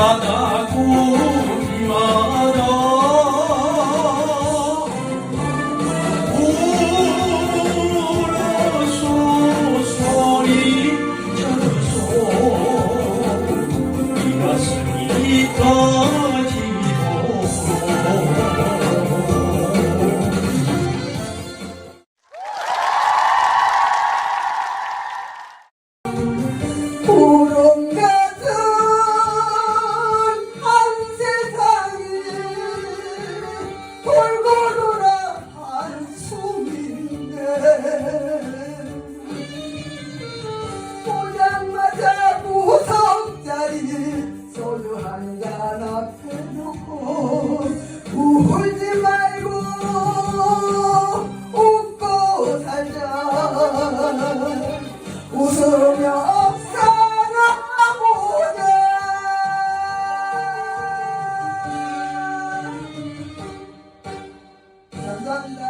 날마다 고비 와라 울어서 소리 저소 이 가슴이 떨 웃으며 살아보자 감사합니다.